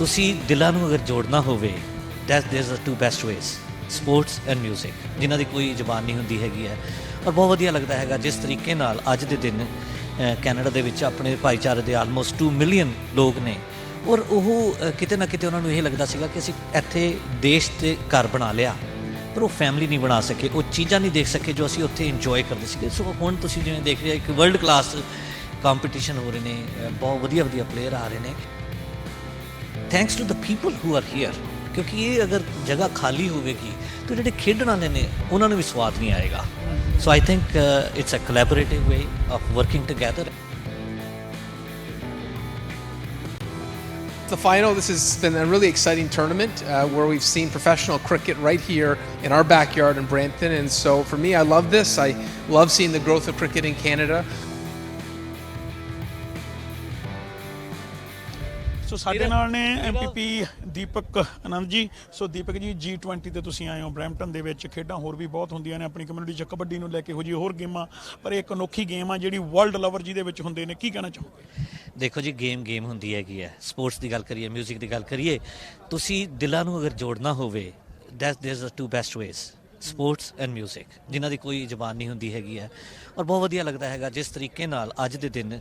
ਤੁਸੀਂ ਦਿਲਾਂ ਨੂੰ ਅਗਰ ਜੋੜਨਾ ਹੋਵੇ that there's two best ways sports and 뮤직 ਜਿਨ੍ਹਾਂ ਦੀ ਕੋਈ ਜ਼ਬਾਨ ਨਹੀਂ ਹੁੰਦੀ ਹੈਗੀ ਹੈ। ਔਰ ਬਹੁਤ ਵਧੀਆ ਲੱਗਦਾ ਹੈਗਾ ਜਿਸ ਤਰੀਕੇ ਨਾਲ ਅੱਜ ਦੇ ਦਿਨ ਕੈਨੇਡਾ ਦੇ ਵਿੱਚ ਆਪਣੇ ਭਾਈਚਾਰੇ ਦੇ ਆਲਮੋਸਟ 2 ਮਿਲੀਅਨ ਲੋਕ ਨੇ। ਔਰ ਉਹ ਕਿਤੇ ਨਾ ਕਿਤੇ ਉਹਨਾਂ ਨੂੰ ਇਹ ਲੱਗਦਾ ਸੀਗਾ ਕਿ ਅਸੀਂ ਇੱਥੇ ਦੇਸ਼ ਤੇ ਘਰ ਬਣਾ ਲਿਆ, ਪਰ ਉਹ ਫੈਮਿਲੀ ਨਹੀਂ ਬਣਾ ਸਕੇ। ਉਹ ਚੀਜ਼ਾਂ ਨਹੀਂ ਦੇਖ ਸਕੇ ਜੋ ਅਸੀਂ ਉੱਥੇ ਇੰਜੋਏ ਕਰਦੇ ਸੀਗੇ। ਸੋ ਹੁਣ ਤੁਸੀਂ ਜਿਵੇਂ ਦੇਖ ਰਹੇ ਹੋ, ਇੱਕ ਵਰਲਡ ਕਲਾਸ ਕੰਪੀਟੀਸ਼ਨ ਹੋ ਰਹੇ ਨੇ ਬਹੁਤ ਵਧੀਆ ਵਧੀਆ ਪਲੇਅਰ ਆ ਰਹੇ ਨੇ। Thanks to the people who are here ਕਿਉਂਕਿ ਇਹ ਅਗਰ ਜਗ੍ਹਾ ਖਾਲੀ ਹੋਵੇਗੀ ਤਾਂ ਜਿਹੜੇ ਖੇਡਣ ਵਾਲੇ ਨੇ ਉਹਨਾਂ ਨੂੰ ਵੀ ਸਵਾਦ ਨਹੀਂ ਆਏਗਾ so I think it's a collaborative way of working together The final, this has been a really exciting tournament uh, where we've seen professional cricket right here in our backyard in Brampton. And so for me, I love this. I love seeing the growth of cricket in Canada. So ਸਾਡੇ ਨਾਲ ਨੇ MPP ਦੀਪਕ ਆਨੰਦ ਜੀ। ਸੋ ਦੀਪਕ ਜੀ G20 ਤੇ ਤੁਸੀਂ ਆਏ ਹੋ Brampton ਦੇ ਵਿੱਚ। ਖੇਡਾਂ ਹੋਰ ਵੀ ਬਹੁਤ ਹੁੰਦੀਆਂ ਨੇ ਆਪਣੀ ਕਮਿਊਨਿਟੀ ਚ ਕਬੱਡੀ ਨੂੰ ਲੈ ਕੇ ਹੋ ਜੀ ਹੋਰ ਗੇਮਾਂ। ਪਰ ਇੱਕ ਅਨੋਖੀ ਗੇਮ ਆ ਜਿਹੜੀ ਵਰਲਡ ਲਵਰ ਜਿਹਦੇ ਵਿੱਚ ਹੁੰਦੇ ਨੇ। ਕੀ ਕਹਿਣਾ ਚਾਹੋਗੇ? ਦੇਖੋ ਜੀ ਗੇਮ ਗੇਮ ਹੁੰਦੀ ਹੈਗੀ ਹੈ। ਸਪੋਰਟਸ ਦੀ ਗੱਲ ਕਰੀਏ 뮤직 ਦੀ ਗੱਲ ਕਰੀਏ ਤੁਸੀਂ ਦਿਲਾਂ ਨੂੰ ਅਗਰ ਜੋੜਨਾ ਹੋਵੇ that there's two best ways sports and 뮤직, ਜਿਨ੍ਹਾਂ ਦੀ ਕੋਈ ਜ਼ਬਾਨ ਨਹੀਂ ਹੁੰਦੀ ਹੈਗੀ ਹੈ। ਔਰ ਬਹੁਤ ਵਧੀਆ ਲੱਗਦਾ ਹੈਗਾ ਜਿਸ ਤਰੀਕੇ ਨਾਲ ਅੱਜ ਦੇ ਦਿਨ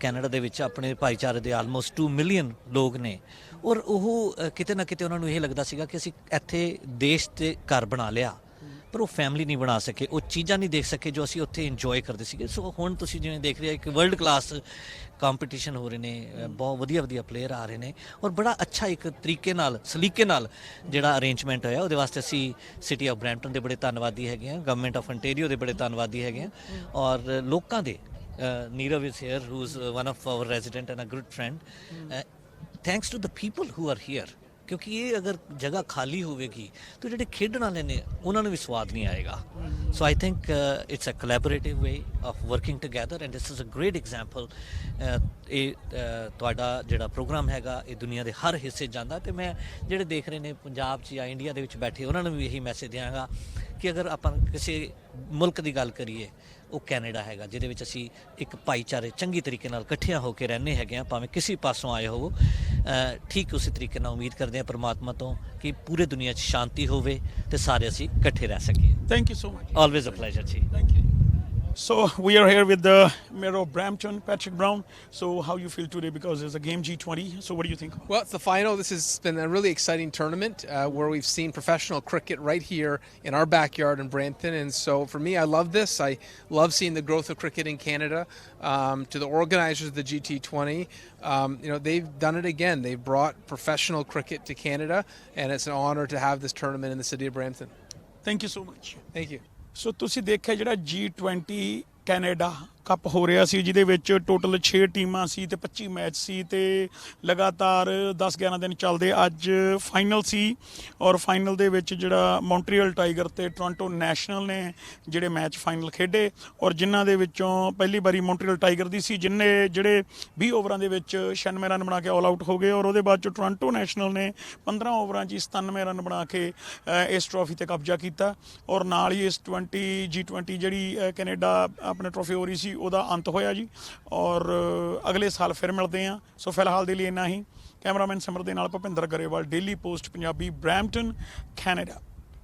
ਕੈਨੇਡਾ ਦੇ ਵਿੱਚ ਆਪਣੇ ਭਾਈਚਾਰੇ ਦੇ ਆਲਮੋਸਟ 2 ਮਿਲੀਅਨ ਲੋਕ ਨੇ। ਔਰ ਉਹ ਕਿਤੇ ਨਾ ਕਿਤੇ ਉਹਨਾਂ ਨੂੰ ਇਹ ਲੱਗਦਾ ਸੀਗਾ ਕਿ ਅਸੀਂ ਇੱਥੇ ਦੇਸ਼ ਤੇ ਘਰ ਬਣਾ ਲਿਆ। ਪਰ ਉਹ ਫੈਮਿਲੀ ਨਹੀਂ ਬਣਾ ਸਕੇ, ਉਹ ਚੀਜ਼ਾਂ ਨਹੀਂ ਦੇਖ ਸਕੇ ਜੋ ਅਸੀਂ ਉੱਥੇ ਇੰਜੋਏ ਕਰਦੇ ਸੀਗੇ। ਸੋ ਹੁਣ ਤੁਸੀਂ ਜਿਵੇਂ ਦੇਖ ਰਹੇ ਹੋ, ਇੱਕ ਵਰਲਡ ਕਲਾਸ ਕੰਪੀਟੀਸ਼ਨ ਹੋ ਰਹੇ ਨੇ ਬਹੁਤ ਵਧੀਆ ਵਧੀਆ ਪਲੇਅਰ ਆ ਰਹੇ ਨੇ ਔਰ ਬੜਾ ਅੱਛਾ ਇੱਕ ਤਰੀਕੇ ਨਾਲ, ਸਲੀਕੇ ਨਾਲ ਜਿਹੜਾ ਅਰੇਂਜਮੈਂਟ ਹੋਇਆ, ਉਹਦੇ ਵਾਸਤੇ ਅਸੀਂ ਸਿਟੀ ਆਫ ਬ੍ਰੈਂਪਟਨ ਦੇ ਬੜੇ ਧੰਨਵਾਦੀ ਹੈਗੇ ਆ ਗਵਰਨਮੈਂਟ ਆਫ ਅੰਟੇਰੀਓ ਦੇ ਬੜੇ ਧੰਨਵਾਦੀ ਹੈਗੇ ਆ ਔਰ ਲੋਕਾਂ ਦੇ Nirav is here who is one of our resident and a good friend thanks to the people who are here ਕਿਉਂਕਿ ਇਹ ਅਗਰ ਜਗ੍ਹਾ ਖਾਲੀ ਹੋਵੇਗੀ, ਤਾਂ ਜਿਹੜੇ ਖੇਡਣ ਵਾਲੇ ਨੇ, ਉਹਨਾਂ ਨੂੰ ਵੀ ਸਵਾਦ ਨਹੀਂ ਆਏਗਾ। So I think it's a collaborative way of working together and this is a great example ਇਹ uh, ਤੁਹਾਡਾ ਜਿਹੜਾ ਪ੍ਰੋਗਰਾਮ ਹੈਗਾ, ਇਹ ਦੁਨੀਆ ਦੇ ਹਰ ਹਿੱਸੇ ਜਾਂਦਾ ਤੇ ਮੈਂ ਜਿਹੜੇ ਦੇਖ ਰਹੇ ਨੇ ਪੰਜਾਬ 'ਚ ਜਾਂ ਇੰਡੀਆ ਦੇ ਵਿੱਚ ਬੈਠੇ, ਉਹਨਾਂ ਨੂੰ ਵੀ ਇਹੀ ਮੈਸੇਜ ਦਿਆਂਗਾ ਕਿ ਅਗਰ ਆਪਾਂ ਕਿਸੇ ਮੁਲਕ ਦੀ ਗੱਲ ਕਰੀਏ ਉਹ ਕੈਨੇਡਾ ਹੈਗਾ ਜਿਹਦੇ ਵਿੱਚ ਅਸੀਂ ਇੱਕ ਭਾਈਚਾਰੇ ਚੰਗੀ ਤਰੀਕੇ ਨਾਲ ਇਕੱਠਿਆਂ ਹੋ ਕੇ ਰਹਿੰਦੇ ਹੈਗੇ ਆ ਭਾਵੇਂ ਕਿਸੇ ਪਾਸੋਂ ਆਏ ਹੋਵੋ। ਠੀਕ ਉਸੇ ਤਰੀਕੇ ਨਾਲ ਉਮੀਦ ਕਰਦੇ ਆ ਪ੍ਰਮਾਤਮਾ ਤੋਂ ਕਿ ਪੂਰੇ ਦੁਨੀਆ 'ਚ ਸ਼ਾਂਤੀ ਹੋਵੇ ਤੇ ਸਾਰੇ ਅਸੀਂ ਇਕੱਠੇ ਰਹਿ ਸਕੀਏ। Thank you so much always a pleasure ਜੀ। Thank you. So we are here with the mayor of Brampton, Patrick Brown. So how you feel today because there's a game G20. So what do you think? Well, it's the final. This has been a really exciting tournament uh, where we've seen professional cricket right here in our backyard in Brampton. And so for me, I love this. I love seeing the growth of cricket in Canada. Um, to the organizers of the GT20, um, you know, they've done it again. They've brought professional cricket to Canada, and it's an honor to have this tournament in the city of Brampton. Thank you so much. Thank you. So ਤੁਸੀਂ ਦੇਖਿਆ ਜਿਹੜਾ G20 Canada cup ਹੋ ਰਿਹਾ ਸੀ, ਜਿਹਦੇ ਵਿੱਚ total 6 ਟੀਮਾਂ ਸੀ ਤੇ 25 match ਸੀ ਤੇ ਲਗਾਤਾਰ 10-11 ਦਿਨ ਚੱਲਦੇ ਅੱਜ ਫਾਈਨਲ ਸੀ ਔਰ ਫਾਈਨਲ ਦੇ ਵਿੱਚ ਜਿਹੜਾ ਮੌਂਟਰੀਅਲ ਟਾਈਗਰ ਤੇ ਟੋਰਾਂਟੋ ਨੈਸ਼ਨਲ ਨੇ ਜਿਹੜੇ ਮੈਚ ਫਾਈਨਲ ਖੇਡੇ ਔਰ ਜਿਨ੍ਹਾਂ ਦੇ ਵਿੱਚੋਂ ਪਹਿਲੀ ਵਾਰੀ ਮੌਂਟਰੀਅਲ ਟਾਈਗਰ ਦੀ ਸੀ ਜਿਨਨੇ ਜਿਹੜੇ 20 ਓਵਰਾਂ ਦੇ ਵਿੱਚ 96 ਰਨ ਬਣਾ ਕੇ ਆਲ ਆਊਟ ਹੋ ਗਏ ਔਰ ਉਹਦੇ ਬਾਅਦ ਚ ਟੋਰਾਂਟੋ ਨੈਸ਼ਨਲ ਨੇ 15 ਓਵਰਾਂ 'ਚ ਹੀ 97 ਰਨ ਬਣਾ ਕੇ ਇਸ ਟਰੋਫੀ ਤੇ ਕਬਜ਼ਾ ਕੀਤਾ ਔਰ ਨਾਲ ਹੀ ਇਸ 20 G20 ਜਿਹੜੀ ਕੈਨੇਡਾ ਆਪਣੇ ਟਰੋਫੀ ਹੋ ਰਹੀ ਸੀ ਉਹਦਾ ਅੰਤ ਹੋਇਆ ਜੀ। ਔਰ ਅਗਲੇ ਸਾਲ ਫਿਰ ਮਿਲਦੇ ਹਾਂ। ਸੋ ਫਿਲਹਾਲ ਦੇ ਲਈ ਇੰਨਾ ਹੀ। ਕੈਮਰਾਮੈਨ ਸਿਮਰ ਦੇ ਨਾਲ Bhupinder Grewal daily post Punjabi Brampton Canada